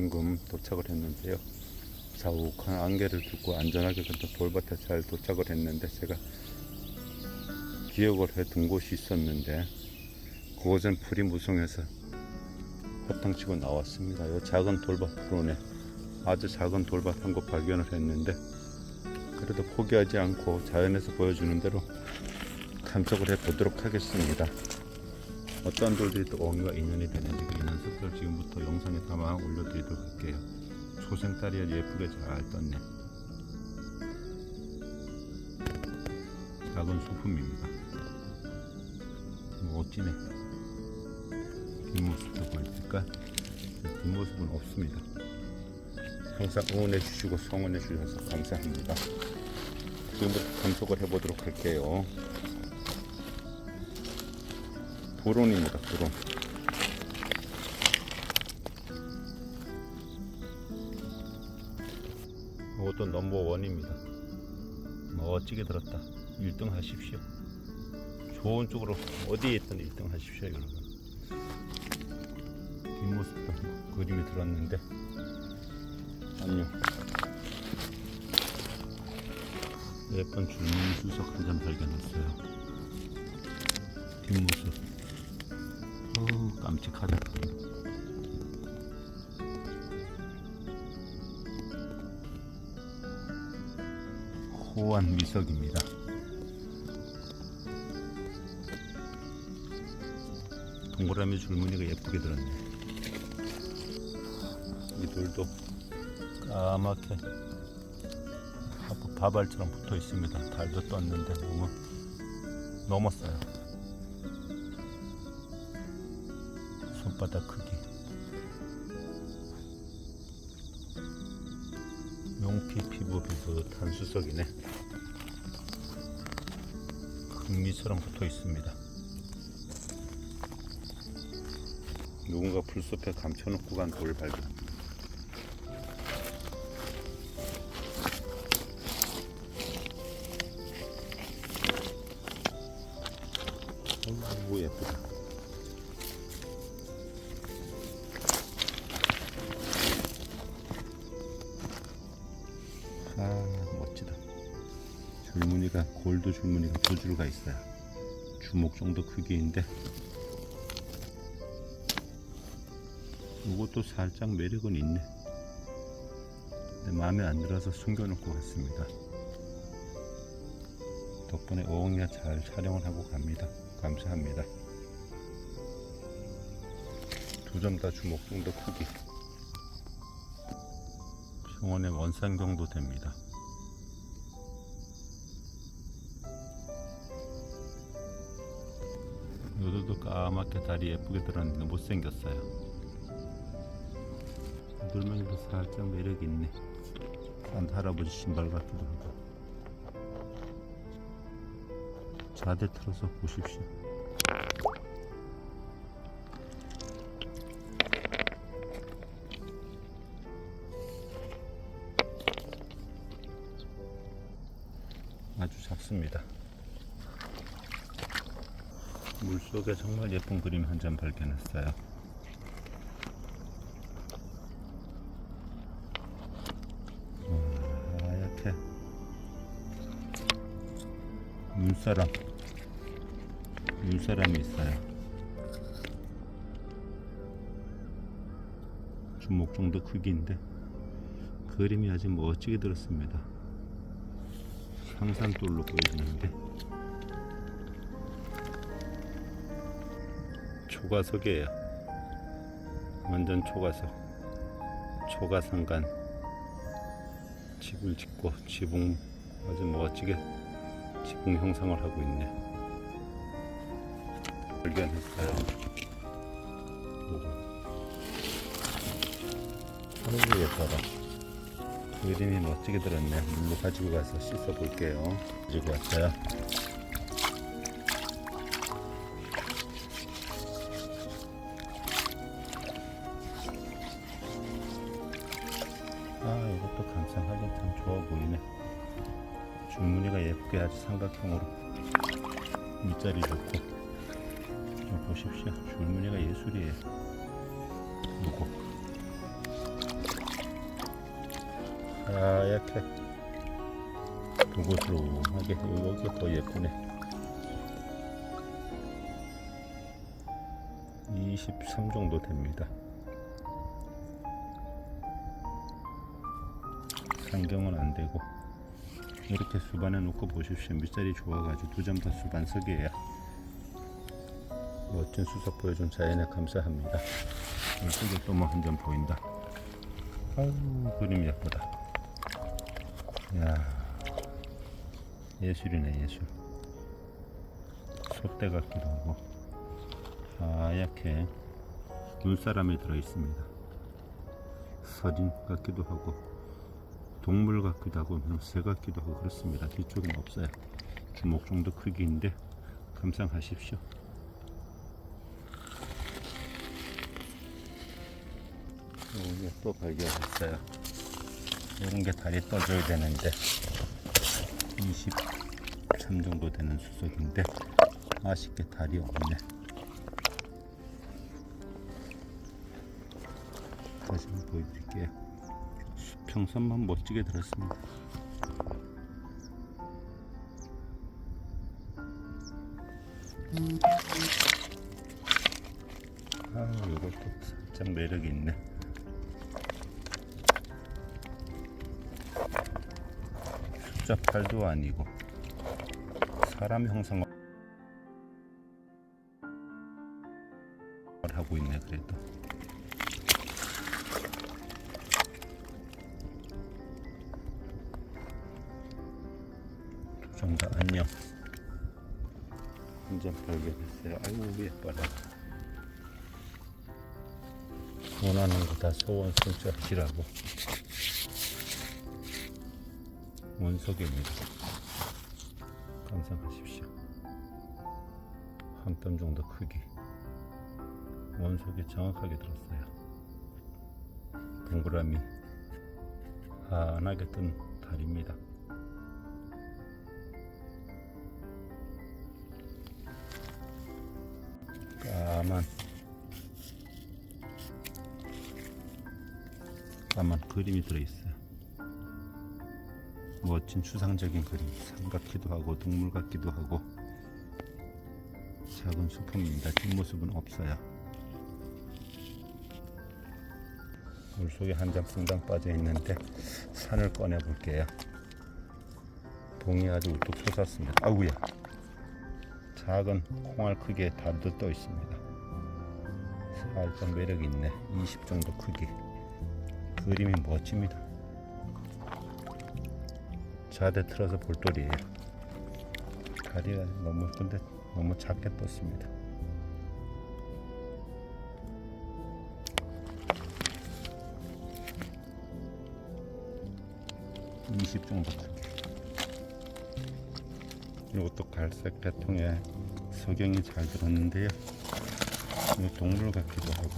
방금 도착을 했는데요. 자욱한 안개를 두고 안전하게 그래도 돌밭에 잘 도착을 했는데 제가 기억을 해둔 곳이 있었는데 그곳은 풀이 무성해서 허탕치고 나왔습니다. 이 작은 돌밭 프로네 아주 작은 돌밭 한 곳 발견을 했는데 그래도 포기하지 않고 자연에서 보여주는 대로 탐색을 해보도록 하겠습니다. 어떤 돌들이 또 어미와 인연이 되는지 그 인연 습을 지금부터 영상에 담아 올려드리도록 할게요. 초생딸이 아주 예쁘게 잘 떴네. 작은 소품입니다. 뭐 어찌네. 뒷모습도 보여줄까? 뒷모습은 없습니다. 항상 응원해 주시고 성원해 주셔서 감사합니다. 지금부터 감속을 해보도록 할게요. 도론입니다. 도론. 이것도 넘버 원입니다. 멋지게 들었다. 1등 하십시오. 좋은 쪽으로 어디에 있든 1등 하십시오, 여러분. 뒷모습도 그림이 들었는데 안녕. 예쁜 줄무수석 한점 발견했어요. 뒷모습. 어우, 깜찍하다. 호환 미석입니다. 동그라미 줄무늬가 예쁘게 들었네. 이 돌도 까맣게 바- 바발처럼 붙어 있습니다. 달도 떴는데 너무 넘었어요. 손바닥 크기. 용피 피부 비슷한 수석이네. 금미처럼 붙어 있습니다. 누군가 풀숲에 감춰놓고 간 돌 발견. 어이구 예쁘다. 줄무늬가 골드 줄무늬가 두 줄가 있어요. 주먹 정도 크기인데 이것도 살짝 매력은 있네. 근데 마음에 안 들어서 숨겨놓고 갔습니다. 덕분에 어흥이가 잘 촬영을 하고 갑니다. 감사합니다. 두 점 다 주먹 정도 크기. 평원의 원산 정도 됩니다. 요도도 까맣게 다리 예쁘게 들었는데 못생겼어요. 돌멩이도 살짝 매력이 있네. 산타 할아버지 신발 같기도 하고. 자대 틀어서 보십시오. 속에 정말 예쁜 그림 한 점 발견했어요. 와, 하얗게 눈사람 눈사람이 있어요. 주먹 정도 크기인데 그림이 아주 멋지게 들었습니다. 상산돌로 보이는데 초가석이에요. 완전 초가석. 초가상간 집을 짓고 지붕 아주 멋지게 지붕 형상을 하고 있네. 발견했어요. 아이고 예뻐라. 그림이 멋지게 들었네. 물로 가지고 가서 씻어 볼게요. 가지고 왔어요. 좋아 보이네. 줄무늬가 예쁘게 아주 삼각형으로 밑자리 좋고. 좀 보십시오. 줄무늬가 예술이에요. 이거. 하얗게 도고스름하게 여기가 더 예쁘네 23 정도 됩니다 상경은 안 되고 이렇게 수반해 놓고 보십시오. 밑자리 좋아가지고 두 점 더 수반 서기에요. 멋진 수석 보여준 자연에 감사합니다. 이쪽에 또 뭐 한 점 보인다. 아유 그림 예쁘다. 야 예술이네 예술. 소대 같기도 하고. 하얗게 눈사람이 들어 있습니다. 서린 같기도 하고 동물 같기도 하고 새 같기도 하고 그렇습니다. 뒤쪽은 없어요. 주먹 정도 크기인데 감상하십시오. 여기 또 발견했어요. 이런 게 다리 떠줘야 되는데 23 정도 되는 수석인데 아쉽게 다리 없네. 다시 한번 보여드릴게요. 수 평선만 멋지게 들었습니다. 아 이것도 살짝 매력이 있네. 숫자 8도 아니고 사람 형상을 하고 있네 그래도 정다 안녕 한점 발견했어요 아이고 예뻐라 원하는 거 다 소원 성취하시라고 원석입니다. 감상하십시오. 한 뼘 정도 크기. 원석이 정확하게 들었어요. 동그라미 환하게 뜬 달입니다. 까만. 까만 그림이 들어있어요. 멋진 추상적인 그림. 산 같기도 하고 동물 같기도 하고. 작은 수품입니다. 뒷모습은 없어요. 물속에 한장 퐁당 빠져 있는데 산을 꺼내 볼게요. 동이 아주 우뚝 솟았습니다. 아우야. 작은 콩알 크기의 달도 떠 있습니다 살짝 매력 있네. 20 정도 크기. 그림이 멋집니다. 좌대 틀어서 볼돌이에요. 다리가 너무 근데 너무 작게 떴습니다. (20) 정도 크기. 이것도 갈색 계통의 석영이 잘 들었는데요. 이 동물 같기도 하고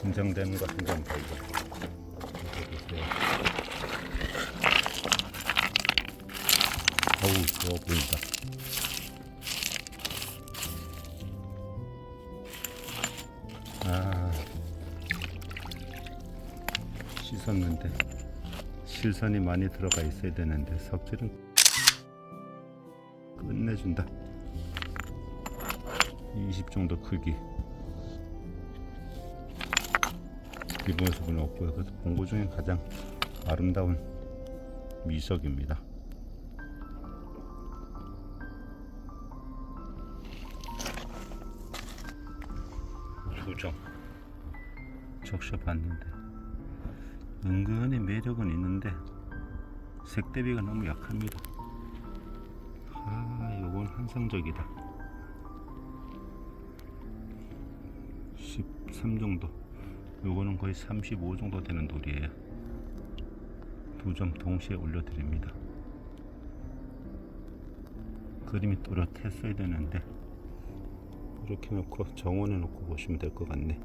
긴장되는 거한점 발견. 보세요. 어우, 좋아 보인다. 씻었는데 실선이 많이 들어가 있어야 되는데 석질은 끝내준다. 20 정도 크기. 뒷모습은 없고요. 그래서 본고 중에 가장 아름다운 미석입니다. 두점 적셔봤는데 은근히 매력은 있는데 색 대비가 너무 약합니다. 아, 이건 환상적이다. 13 정도. 요거는 거의 35 정도 되는 돌이에요. 두 점 동시에 올려드립니다. 그림이 또렷했어야 되는데 이렇게 놓고 정원해 놓고 보시면 될 것 같네.